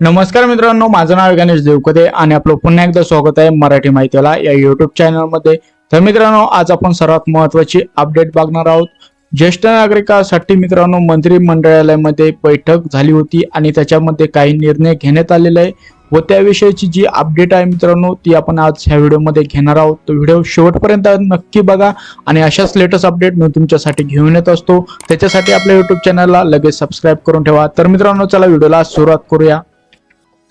नमस्कार मित्रांनो माझं नाव गणेश देवकदे आणि आपलं पुन्हा एकदा स्वागत आहे मराठी माहितीला या युट्यूब चॅनलमध्ये तर मित्रांनो आज आपण सर्वात महत्वाची अपडेट बघणार आहोत. ज्येष्ठ नागरिकांसाठी मित्रांनो मंत्रिमंडळालयामध्ये बैठक झाली होती आणि त्याच्यामध्ये काही निर्णय घेण्यात आलेले आहे. व त्याविषयीची जी अपडेट आहे मित्रांनो ती आपण आज ह्या व्हिडिओमध्ये घेणार आहोत. तो व्हिडिओ शेवटपर्यंत नक्की बघा आणि अशाच लेटेस्ट अपडेट मी तुमच्यासाठी घेऊन येत असतो. त्याच्यासाठी आपल्या युट्यूब चॅनलला लगेच सबस्क्राईब करून ठेवा. तर मित्रांनो चला व्हिडिओला सुरुवात करूया.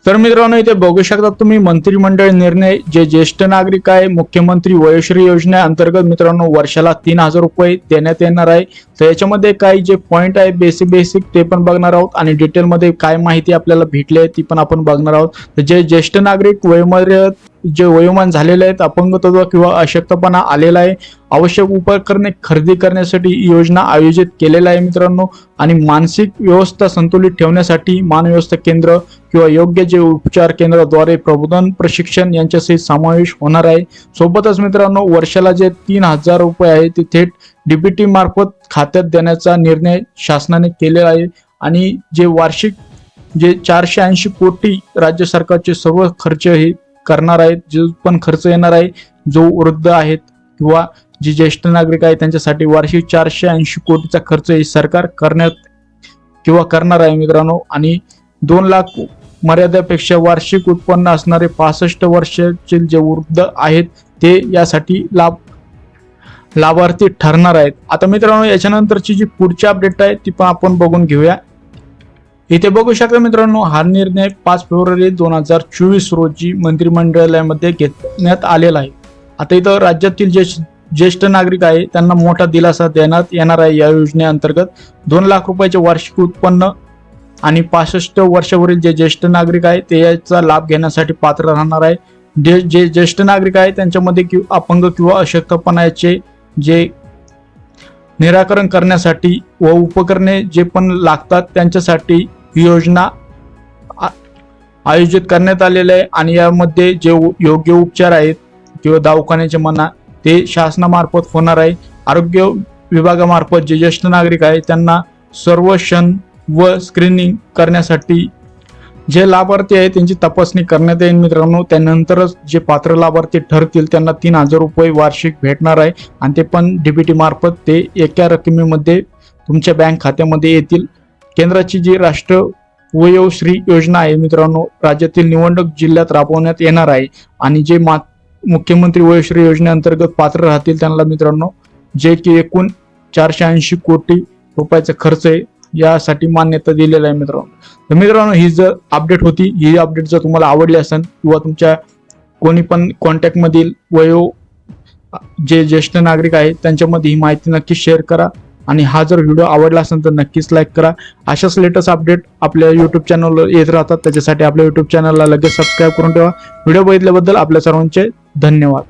तर मित्रांनो इथे बघू शकता तुम्ही मंत्रिमंडळ निर्णय जे ज्येष्ठ नागरिक आहे मुख्यमंत्री वयोश्री योजनेअंतर्गत मित्रांनो वर्षाला तीन हजार रुपये देण्यात येणार आहे. तर याच्यामध्ये काही जे पॉईंट आहे बेसिक बेसिक ते पण बघणार आहोत. आणि डिटेलमध्ये काय माहिती आपल्याला भेटली आहे ती पण आपण बघणार आहोत. तर जे ज्येष्ठ नागरिक वयोमर्य जे वयोमान झालेले आहेत अपंगत्व किंवा अशक्तपणा आलेला आहे आवश्यक उपकरणे खरेदी करण्यासाठी ही योजना आयोजित केलेला आहे मित्रांनो. आणि मानसिक व्यवस्था संतुलित ठेवण्यासाठी मानव्यवस्था केंद्र किंवा योग्य जे उपचार केंद्राद्वारे प्रबोधन प्रशिक्षण यांच्याशी समावेश होणार आहे. सोबतच मित्रांनो वर्षाला जे तीन हजार रुपये आहे ते थेट डीबीटी मार्फत खात्यात देण्याचा निर्णय शासनाने केलेला आहे. आणि जे वार्षिक जे चारशे ऐंशी कोटी राज्य सरकारचे सर्व खर्च हे करणार आहेत जो पण खर्च येणार आहे जो वृद्ध आहेत किंवा जे ज्येष्ठ नागरिक आहेत त्यांच्यासाठी वार्षिक चारशे ऐंशी कोटीचा खर्च हे सरकार करण्यात किंवा करणार आहे मित्रांनो. आणि दोन लाख मर्यादेपेक्षा वार्षिक उत्पन्न असणारे पासष्ट वर्षाचे जे वृद्ध आहेत ते यासाठी लाभ लाभार्थी ठरणार आहेत. आता मित्रांनो याच्यानंतरची जी पुढची अपडेट आहे ती पण आपण बघून घेऊया. इथे बघू शकता मित्रांनो हा निर्णय पाच फेब्रुवारी दोन हजार चोवीस रोजी मंत्रिमंडळामध्ये घेण्यात आलेला आहे. आता इथं राज्यातील जे ज्येष्ठ नागरिक आहे त्यांना मोठा दिलासा देण्यात येणार आहे या योजनेअंतर्गत. दोन लाख रुपयाचे वार्षिक उत्पन्न आणि पासष्ट वर्षावरील जे ज्येष्ठ नागरिक आहे ते याचा लाभ घेण्यासाठी पात्र राहणार आहे. जे जे ज्येष्ठ नागरिक आहे त्यांच्यामध्ये कि अपंग किंवा अशक्तपणाचे जे निराकरण करण्यासाठी व उपकरणे जे पण लागतात त्यांच्यासाठी योजना आ- आयोजित करण्यात आलेले आहे. आणि यामध्ये जे योग्य उपचार आहेत किंवा दवाखान्याचे म्हणा ते शासनामार्फत होणार आहे. आरोग्य विभागामार्फत जे ज्येष्ठ नागरिक आहे त्यांना सर्व क्षण व स्क्रीनिंग करण्यासाठी जे लाभार्थी आहे त्यांची तपासणी करण्यात येईल मित्रांनो. त्यानंतरच जे पात्र लाभार्थी ठरतील त्यांना तीन हजार रुपये वार्षिक भेटणार आहे. आणि ते पण डीबीटी मार्फत ते एका रकमेमध्ये तुमच्या बँक खात्यामध्ये येतील. केंद्राची जी राष्ट्र वयोश्री योजना आहे मित्रांनो राज्यातील निवडणूक जिल्ह्यात राबवण्यात येणार आहे. आणि जे मा मुख्यमंत्री वयोश्री योजनेअंतर्गत पात्र राहतील त्यांना मित्रांनो जे की एकूण चारशे ऐंशी कोटी रुपयाचा खर्च आहे यासाठी मान्यता दिलेला आहे मित्रांनो. तर मित्रांनो ही जर अपडेट होती ही अपडेट जर तुम्हाला आवडली असेल किंवा तुमच्या कोणी पण कॉन्टॅक्टमधील वयो जे ज्येष्ठ नागरिक आहेत त्यांच्यामध्ये ही माहिती नक्की शेअर करा. आणि हा जर व्हिडिओ आवडला असेल तर नक्कीच लाईक करा. अशाच लेटेस्ट अपडेट आपल्या युट्यूब चॅनलवर येत राहतात. त्याच्यासाठी आपल्या युट्यूब चॅनलला लगेच सबस्क्राईब करून ठेवा. व्हिडिओ बघितल्याबद्दल आपल्या सर्वांचे धन्यवाद.